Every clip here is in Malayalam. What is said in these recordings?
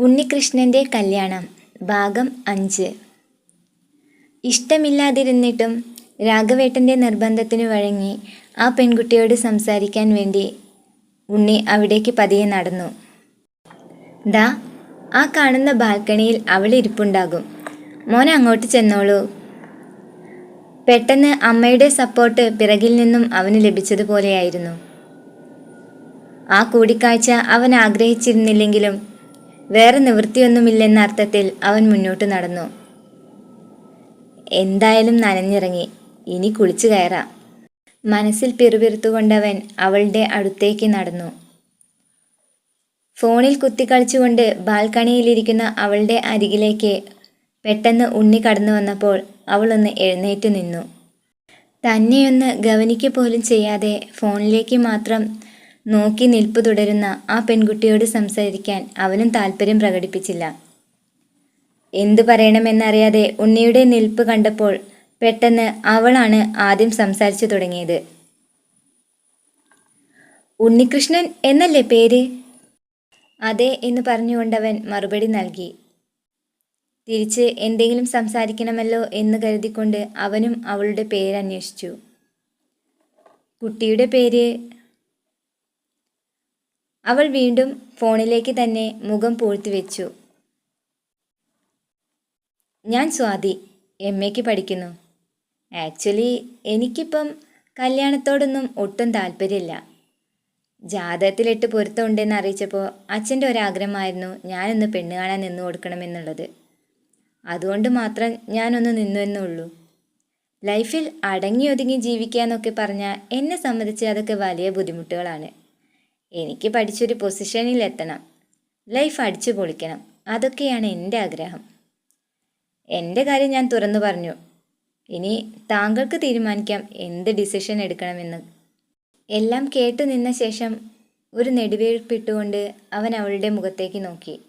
ഉണ്ണികൃഷ്ണന്റെ കല്യാണം ഭാഗം അഞ്ച്. ഇഷ്ടമില്ലാതിരുന്നിട്ടും രാഘവേട്ടന്റെ നിർബന്ധത്തിനു വഴങ്ങി ആ പെൺകുട്ടിയോട് സംസാരിക്കാൻ വേണ്ടി ഉണ്ണി അവിടേക്ക് പതിയെ നടന്നു. ദാ ആ കാണുന്ന ബാൽക്കണിയിൽ അവൾ ഇരിപ്പുണ്ടാകും. മോൻ അങ്ങോട്ട് ചെന്നോളൂ. പെട്ടെന്ന് അമ്മയുടെ സപ്പോർട്ട് പിറകിൽ നിന്നും അവന് ലഭിച്ചതുപോലെയായിരുന്നു. ആ കൂടിക്കാഴ്ച അവൻ ആഗ്രഹിച്ചിരുന്നില്ലെങ്കിലും വേറെ നിവൃത്തിയൊന്നുമില്ലെന്ന അർത്ഥത്തിൽ അവൻ മുന്നോട്ട് നടന്നു. എന്തായാലും നനഞ്ഞിറങ്ങി. ഇനി കുളിച്ചു കയറാം. മനസ്സിൽ പിറുപിറുത്തുകൊണ്ടവൻ അവളുടെ അടുത്തേക്ക് നടന്നു. ഫോണിൽ കുത്തിക്കളിച്ചുകൊണ്ട് ബാൽക്കണിയിലിരിക്കുന്ന അവളുടെ അരികിലേക്ക് പെട്ടെന്ന് ഉണ്ണി കടന്നു വന്നപ്പോൾ അവളൊന്ന് എഴുന്നേറ്റ് നിന്നു. തന്നെയൊന്ന് ഗവനിക്ക പോലും ചെയ്യാതെ ഫോണിലേക്ക് മാത്രം നോക്കി നിൽപ്പ് തുടരുന്ന ആ പെൺകുട്ടിയോട് സംസാരിക്കാൻ അവനും താല്പര്യം പ്രകടിപ്പിച്ചില്ല. എന്തു പറയണമെന്നറിയാതെ ഉണ്ണിയുടെ നിൽപ്പ് കണ്ടപ്പോൾ പെട്ടെന്ന് അവളാണ് ആദ്യം സംസാരിച്ചു തുടങ്ങിയത്. ഉണ്ണികൃഷ്ണൻ എന്നല്ലേ പേര്? അതെ എന്ന് പറഞ്ഞുകൊണ്ടവൻ മറുപടി നൽകി. തിരിച്ച് എന്തെങ്കിലും സംസാരിക്കണമല്ലോ എന്ന് കരുതിക്കൊണ്ട് അവനും അവളുടെ പേര് അന്വേഷിച്ചു കുട്ടിയുടെ പേര്? അവൾ വീണ്ടും ഫോണിലേക്ക് തന്നെ മുഖം പൂഴ്ത്തി വെച്ചു ഞാൻ സ്വാതി എം എക്ക് പഠിക്കുന്നു. ആക്ച്വലി എനിക്കിപ്പം കല്യാണത്തോടൊന്നും ഒട്ടും താല്പര്യമില്ല. ജാതകത്തിലിട്ട് പൊരുത്തമുണ്ടെന്ന് അറിയിച്ചപ്പോൾ അച്ഛന്റെ ഒരാഗ്രഹമായിരുന്നു ഞാനൊന്ന് പെണ്ണ് കാണാൻ നിന്നു കൊടുക്കണമെന്നുള്ളത്. അതുകൊണ്ട് മാത്രം ഞാനൊന്ന് നിന്നു എന്നുള്ളൂ. ലൈഫിൽ അടങ്ങി ഒതുങ്ങി ജീവിക്കുക എന്നൊക്കെ പറഞ്ഞാൽ എന്നെ സംബന്ധിച്ച് അതൊക്കെ വലിയ ബുദ്ധിമുട്ടുകളാണ്. എനിക്ക് പഠിച്ചൊരു പൊസിഷനിൽ എത്തണം. ലൈഫ് അടിച്ചു പൊളിക്കണം. അതൊക്കെയാണ് എന്റെ ആഗ്രഹം. എന്റെ കാര്യം ഞാൻ തുറന്നു പറഞ്ഞു. ഇനി താങ്കൾക്ക് തീരുമാനിക്കാം എന്ത് ഡിസിഷൻ എടുക്കണമെന്ന്. എല്ലാം കേട്ടു നിന്ന ശേഷം ഒരു നെടുവീർപ്പിട്ടുകൊണ്ട് അവൻ അവളുടെ മുഖത്തേക്ക് നോക്കി.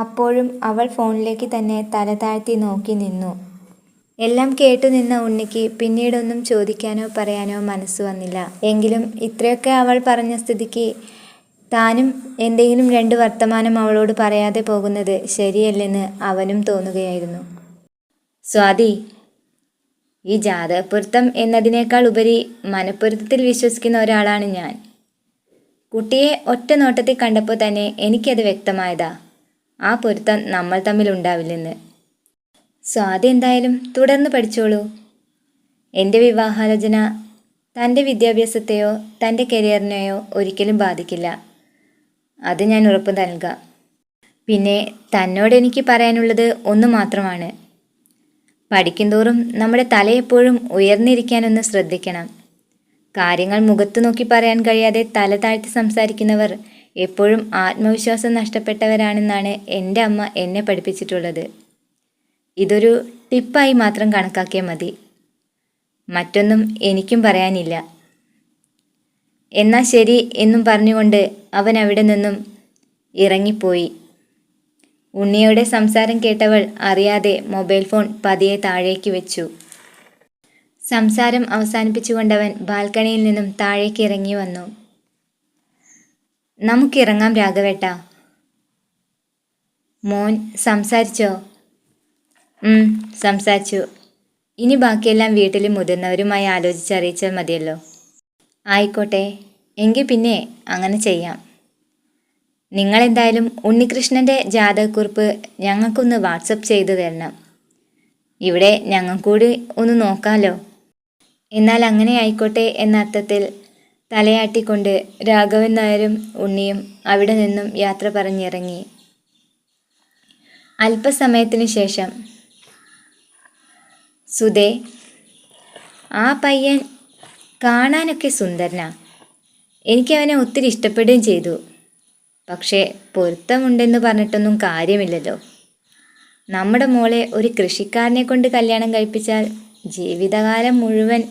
അപ്പോഴും അവൾ ഫോണിലേക്ക് തന്നെ തല താഴ്ത്തി നോക്കി നിന്നു. എല്ലാം കേട്ടു നിന്ന ഉണ്ണിക്ക് പിന്നീടൊന്നും ചോദിക്കാനോ പറയാനോ മനസ്സ് വന്നില്ല. എങ്കിലും ഇത്രയൊക്കെ അവൾ പറഞ്ഞ സ്ഥിതിക്ക് താനും എന്തെങ്കിലും രണ്ട് വർത്തമാനം അവളോട് പറയാതെ പോകുന്നത് ശരിയല്ലെന്ന് അവനും തോന്നുകയായിരുന്നു. സ്വാതി ഈ ജാതകപ്പൊരുത്തം എന്നതിനേക്കാൾ ഉപരി മനപ്പൊരുത്തത്തിൽ വിശ്വസിക്കുന്ന ഒരാളാണ് ഞാൻ. കുട്ടിയെ ഒറ്റ നോട്ടത്തിൽ കണ്ടപ്പോൾ തന്നെ എനിക്കത് വ്യക്തമായതാ. ആ പൊരുത്തം നമ്മൾ തമ്മിൽ ഉണ്ടാവില്ലെന്ന്. സ്വാതി എന്തായാലും തുടർന്ന് പഠിച്ചോളൂ. എന്റെ വിവാഹാലോചന തന്റെ വിദ്യാഭ്യാസത്തെയോ തന്റെ കരിയറിനെയോ ഒരിക്കലും ബാധിക്കില്ല. അത് ഞാൻ ഉറപ്പ് നൽകുക പിന്നെ തന്നോട് എനിക്ക് പറയാനുള്ളത് ഒന്ന് മാത്രമാണ്. പഠിക്കുന്തോറും നമ്മുടെ തലയെപ്പോഴും ഉയർന്നിരിക്കാനൊന്ന് ശ്രദ്ധിക്കണം. കാര്യങ്ങൾ മുഖത്ത് നോക്കി പറയാൻ കഴിയാതെ തല താഴ്ത്തി സംസാരിക്കുന്നവർ എപ്പോഴും ആത്മവിശ്വാസം നഷ്ടപ്പെട്ടവരാണെന്നാണ് എന്റെ അമ്മ എന്നെ പഠിപ്പിച്ചിട്ടുള്ളത്. ഇതൊരു ടിപ്പായി മാത്രം കണക്കാക്കിയാൽ മതി. മറ്റൊന്നും എനിക്കും പറയാനില്ല. എന്നാ ശരി എന്നും പറഞ്ഞുകൊണ്ട് അവൻ അവിടെ നിന്നും ഇറങ്ങിപ്പോയി. ഉണ്ണിയുടെ സംസാരം കേട്ടവൾ അറിയാതെ മൊബൈൽ ഫോൺ പതിയെ താഴേക്ക് വെച്ചു. സംസാരം അവസാനിപ്പിച്ചുകൊണ്ടവൻ ബാൽക്കണിയിൽ നിന്നും താഴേക്ക് ഇറങ്ങി വന്നു. നമുക്കിറങ്ങാം രാഘവേട്ട. മോൻ സംസാരിച്ചോ? സംസാരിച്ചു. ഇനി ബാക്കിയെല്ലാം വീട്ടിൽ മുതിർന്നവരുമായി ആലോചിച്ചറിയിച്ചാൽ മതിയല്ലോ. ആയിക്കോട്ടെ എങ്കിൽ പിന്നെ അങ്ങനെ ചെയ്യാം. നിങ്ങളെന്തായാലും ഉണ്ണികൃഷ്ണന്റെ ജാതകക്കുറിപ്പ് ഞങ്ങൾക്കൊന്ന് വാട്സപ്പ് ചെയ്തു തരണം. ഇവിടെ ഞങ്ങൾക്കൂടി കൂടി ഒന്ന് നോക്കാമല്ലോ എന്നാൽ അങ്ങനെ ആയിക്കോട്ടെ എന്ന അർത്ഥത്തിൽ തലയാട്ടിക്കൊണ്ട് രാഘവൻ നായരും ഉണ്ണിയും അവിടെ നിന്നും യാത്ര പറഞ്ഞിറങ്ങി. അല്പസമയത്തിനു ശേഷം സുധേ ആ പയ്യൻ കാണാനൊക്കെ സുന്ദരനാ. എനിക്ക് അവനെ ഒത്തിരി ഇഷ്ടപ്പെടുകയും ചെയ്തു. പക്ഷേ പൊരുത്തമുണ്ടെന്ന് പറഞ്ഞിട്ടൊന്നും കാര്യമില്ലല്ലോ. നമ്മുടെ മോളെ ഒരു കൃഷിക്കാരനെ കൊണ്ട് കല്യാണം കഴിപ്പിച്ചാൽ ജീവിതകാലം മുഴുവൻ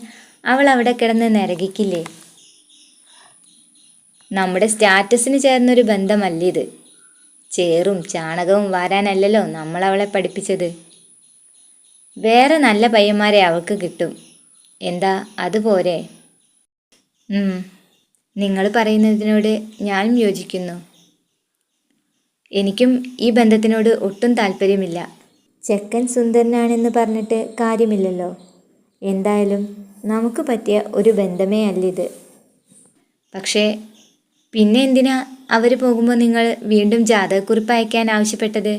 അവൾ അവിടെ കിടന്ന് നരകിക്കില്ലേ? നമ്മുടെ സ്റ്റാറ്റസിന് ചേർന്നൊരു ബന്ധമല്ല ഇത് ചേറും ചാണകവും വാരാനല്ലല്ലോ നമ്മളവളെ പഠിപ്പിച്ചത്. വേറെ നല്ല പയ്യന്മാരെ അവൾക്ക് കിട്ടും. എന്താ? അതുപോരെ നിങ്ങൾ പറയുന്നതിനോട് ഞാനും യോജിക്കുന്നു. എനിക്കും ഈ ബന്ധത്തിനോട് ഒട്ടും താല്പര്യമില്ല. ചെക്കൻ സുന്ദരനാണെന്ന് പറഞ്ഞിട്ട് കാര്യമില്ലല്ലോ. എന്തായാലും നമുക്ക് പറ്റിയ ഒരു ബന്ധമേ അല്ലിത്. പക്ഷേ പിന്നെ എന്തിനാ അവർ പോകുമ്പോൾ നിങ്ങൾ വീണ്ടും ജാതകക്കുറിപ്പ് അയക്കാൻ ആവശ്യപ്പെട്ടത്?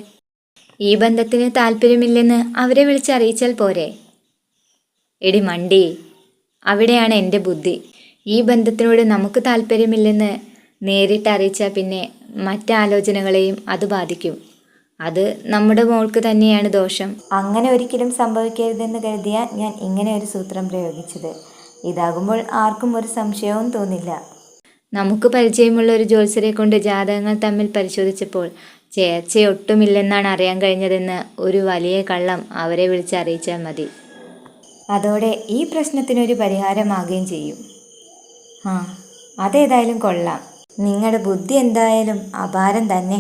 ഈ ബന്ധത്തിന് താല്പര്യമില്ലെന്ന് അവരെ വിളിച്ചറിയിച്ചാൽ പോരെ. എടി മണ്ടി അവിടെയാണ് എന്റെ ബുദ്ധി. ഈ ബന്ധത്തിനോട് നമുക്ക് താല്പര്യമില്ലെന്ന് നേരിട്ട് അറിയിച്ചാൽ പിന്നെ മറ്റാലോചനകളെയും അത് ബാധിക്കും. അത് നമ്മുടെ മോൾക്ക് തന്നെയാണ് ദോഷം. അങ്ങനെ ഒരിക്കലും സംഭവിക്കരുതെന്ന് കരുതിയ ഞാൻ ഇങ്ങനെ ഒരു സൂത്രം പ്രയോഗിച്ചത്. ഇതാകുമ്പോൾ ആർക്കും ഒരു സംശയവും തോന്നില്ല. നമുക്ക് പരിചയമുള്ള ഒരു ജ്യോത്സരെ കൊണ്ട് ജാതകങ്ങൾ തമ്മിൽ പരിശോധിച്ചപ്പോൾ ചേർച്ചയൊട്ടുമില്ലെന്നാണ് അറിയാൻ കഴിഞ്ഞതെന്ന് ഒരു വലിയ കള്ളം അവരെ വിളിച്ച് അറിയിച്ചാൽ മതി. അതോടെ ഈ പ്രശ്നത്തിനൊരു പരിഹാരമാകുകയും ചെയ്യും. ആ അതേതായാലും കൊള്ളാം. നിങ്ങളുടെ ബുദ്ധി എന്തായാലും അപാരം തന്നെ.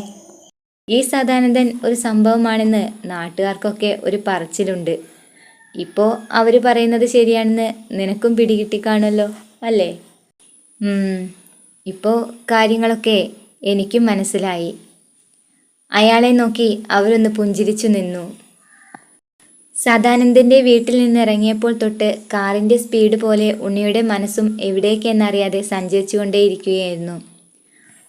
ഈ സദാനന്ദൻ ഒരു സംഭവമാണെന്ന് നാട്ടുകാർക്കൊക്കെ ഒരു പറച്ചിലുണ്ട്. ഇപ്പോൾ അവർ പറയുന്നത് ശരിയാണെന്ന് നിനക്കും പിടികിട്ടിക്കാണല്ലോ അല്ലേ? ഇപ്പോൾ കാര്യങ്ങളൊക്കെ എനിക്കും മനസ്സിലായി. അയാളെ നോക്കി അവരൊന്ന് പുഞ്ചിരിച്ചു നിന്നു. സദാനന്ദന്റെ വീട്ടിൽ നിന്നിറങ്ങിയപ്പോൾ തൊട്ട് കാറിന്റെ സ്പീഡ് പോലെ ഉണ്ണിയുടെ മനസ്സും എവിടേക്കെന്നറിയാതെ സഞ്ചരിച്ചുകൊണ്ടേയിരിക്കുകയായിരുന്നു.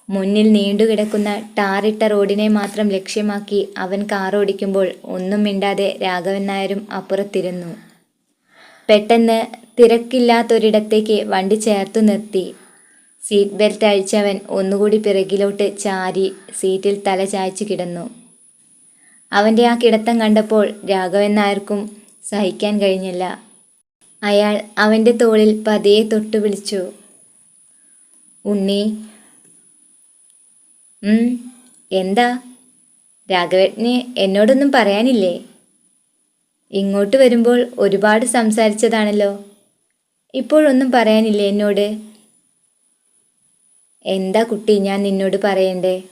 മുന്നിൽ നീണ്ടുകിടക്കുന്ന ടാറിട്ട റോഡിനെ മാത്രം ലക്ഷ്യമാക്കി അവൻ കാർ ഓടിക്കുമ്പോൾ ഒന്നും മിണ്ടാതെ രാഘവൻ നായരും അപ്പുറത്തിരുന്നു. പെട്ടെന്ന് തിരക്കില്ലാത്തൊരിടത്തേക്ക് വണ്ടി ചേർത്തു നിർത്തി. സീറ്റ് ബെൽറ്റ് അഴിച്ചവൻ ഒന്നുകൂടി പിറകിലോട്ട് ചാരി സീറ്റിൽ തല ചായച്ചു കിടന്നു. അവന്റെ ആ കിടത്തം കണ്ടപ്പോൾ രാഘവൻ നായർക്കും സഹിക്കാൻ കഴിഞ്ഞില്ല. അയാൾ അവന്റെ തോളിൽ പതിയെ തൊട്ടു വിളിച്ചു ഉണ്ണി എന്താ? രാഘവേട്ടന് എന്നോടൊന്നും പറയാനില്ലേ? ഇങ്ങോട്ട് വരുമ്പോൾ ഒരുപാട് സംസാരിച്ചതാണല്ലോ. ഇപ്പോഴൊന്നും പറയാനില്ലേ എന്നോട്? എന്താ കുട്ടി ഞാൻ നിന്നോട് പറയണ്ടേ?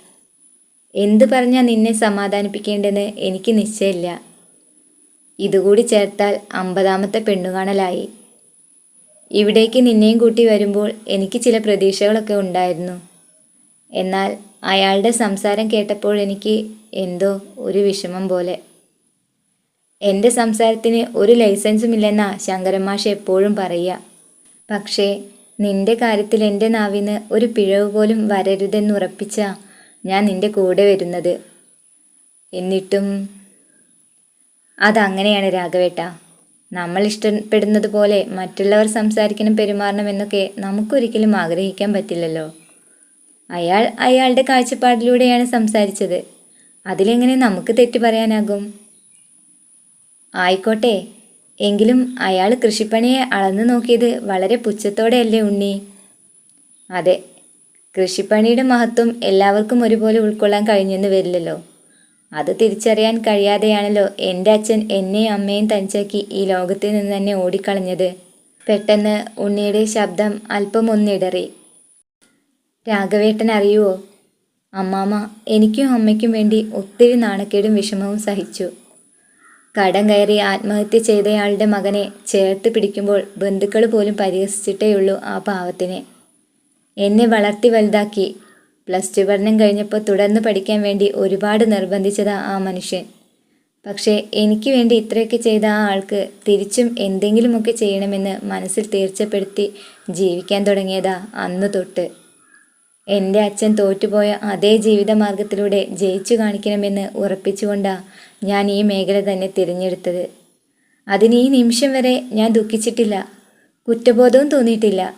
എന്ത് പറഞ്ഞാൽ നിന്നെ സമാധാനിപ്പിക്കേണ്ടെന്ന് എനിക്ക് നിശ്ചയമില്ല. ഇതുകൂടി ചേർത്താൽ അമ്പതാമത്തെ പെണ്ണുകാണലായി. ഇവിടേക്ക് നിന്നെയും കൂട്ടി വരുമ്പോൾ എനിക്ക് ചില പ്രതീക്ഷകളൊക്കെ ഉണ്ടായിരുന്നു. എന്നാൽ അയാളുടെ സംസാരം കേട്ടപ്പോൾ എനിക്ക് എന്തോ ഒരു വിഷമം പോലെ. എന്റെ സംസാരത്തിന് ഒരു ലൈസൻസും ഇല്ലെന്നാ ശങ്കരമാഷ് എപ്പോഴും പറയുക. പക്ഷേ നിന്റെ കാര്യത്തിൽ എന്റെ നാവിന് ഒരു പിഴവ് പോലും വരരുതെന്നുറപ്പിച്ച ഞാൻ നിന്റെ കൂടെ വരുന്നത്. എന്നിട്ടും അതങ്ങനെയാണ് രാഘവേട്ട. നമ്മൾ ഇഷ്ടപ്പെടുന്നത് പോലെ മറ്റുള്ളവർ സംസാരിക്കണം പെരുമാറണം എന്നൊക്കെ നമുക്കൊരിക്കലും ആഗ്രഹിക്കാൻ പറ്റില്ലല്ലോ. അയാൾ അയാളുടെ കാഴ്ചപ്പാടിലൂടെയാണ് സംസാരിച്ചത്. അതിലെങ്ങനെ നമുക്ക് തെറ്റ് പറയാനാകും? ആയിക്കോട്ടെ. എങ്കിലും അയാൾ കൃഷിപ്പണിയെ അളന്നു നോക്കിയത് വളരെ പുച്ഛത്തോടെയല്ലേ ഉണ്ണി. അതെ കൃഷിപ്പണിയുടെ മഹത്വം എല്ലാവർക്കും ഒരുപോലെ ഉൾക്കൊള്ളാൻ കഴിഞ്ഞെന്ന് വരില്ലല്ലോ. അത് തിരിച്ചറിയാൻ കഴിയാതെയാണല്ലോ എന്റെ അച്ഛൻ എന്നെയും അമ്മയും തനിച്ചാക്കി ഈ ലോകത്തിൽ നിന്ന് തന്നെ ഓടിക്കളഞ്ഞത്. പെട്ടെന്ന് ഉണ്ണിയുടെ ശബ്ദം അല്പം ഒന്നിടറി രാഘവേട്ടൻ അറിയുവോ? അമ്മാമ്മ എനിക്കും അമ്മയ്ക്കും വേണ്ടി ഒത്തിരി നാണക്കേടും വിഷമവും സഹിച്ചു. കടം കയറി ആത്മഹത്യ ചെയ്തയാളുടെ മകനെ ചേർത്ത് പിടിക്കുമ്പോൾ ബന്ധുക്കൾ പോലും പരിഹസിച്ചിട്ടേയുള്ളൂ ആ പാവത്തിനെ. എന്നെ വളർത്തി വലുതാക്കി. പ്ലസ് ടു പഠനം കഴിഞ്ഞപ്പോൾ തുടർന്ന് പഠിക്കാൻ വേണ്ടി ഒരുപാട് നിർബന്ധിച്ചതാ ആ മനുഷ്യൻ. പക്ഷേ എനിക്ക് വേണ്ടി ഇത്രയൊക്കെ ചെയ്ത ആ ആൾക്ക് തിരിച്ചും എന്തെങ്കിലുമൊക്കെ ചെയ്യണമെന്ന് മനസ്സിൽ തീർച്ചപ്പെടുത്തി ജീവിക്കാൻ തുടങ്ങിയതാ അന്ന് തൊട്ട്. എന്റെ അച്ഛൻ തോറ്റുപോയ അതേ ജീവിതമാർഗത്തിലൂടെ ജയിച്ചു കാണിക്കണമെന്ന് ഉറപ്പിച്ചുകൊണ്ടാ ഞാൻ ഈ മേഖല തന്നെ തിരഞ്ഞെടുത്തത്. അതിന് ഈ നിമിഷം വരെ ഞാൻ ദുഃഖിച്ചിട്ടില്ല. കുറ്റബോധവും തോന്നിയിട്ടില്ല.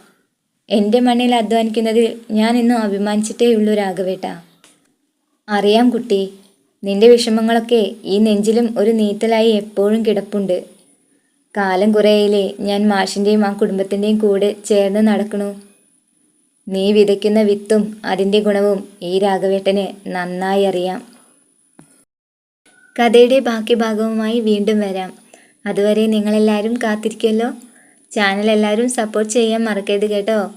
എന്റെ മണ്ണിൽ അധ്വാനിക്കുന്നതിൽ ഞാൻ ഇന്നും അഭിമാനിച്ചിട്ടേ ഉള്ളൂ രാഘവേട്ട. അറിയാം കുട്ടി നിന്റെ വിഷമങ്ങളൊക്കെ ഈ നെഞ്ചിലും ഒരു നീറ്റലായി എപ്പോഴും കിടപ്പുണ്ട്. കാലം കുറേയില്ലേ ഞാൻ മാഷിന്റെയും ആ കുടുംബത്തിന്റെയും കൂടെ ചേർന്ന് നടക്കണു. നീ വിതയ്ക്കുന്ന വിത്തും അതിന്റെ ഗുണവും ഈ രാഘവേട്ടന് നന്നായി അറിയാം. കഥയുടെ ബാക്കി ഭാഗവുമായി വീണ്ടും വരാം. അതുവരെ നിങ്ങളെല്ലാവരും കാത്തിരിക്കുമല്ലോ. ചാനൽ എല്ലാവരും സപ്പോർട്ട് ചെയ്യാൻ മറക്കരുത് കേട്ടോ.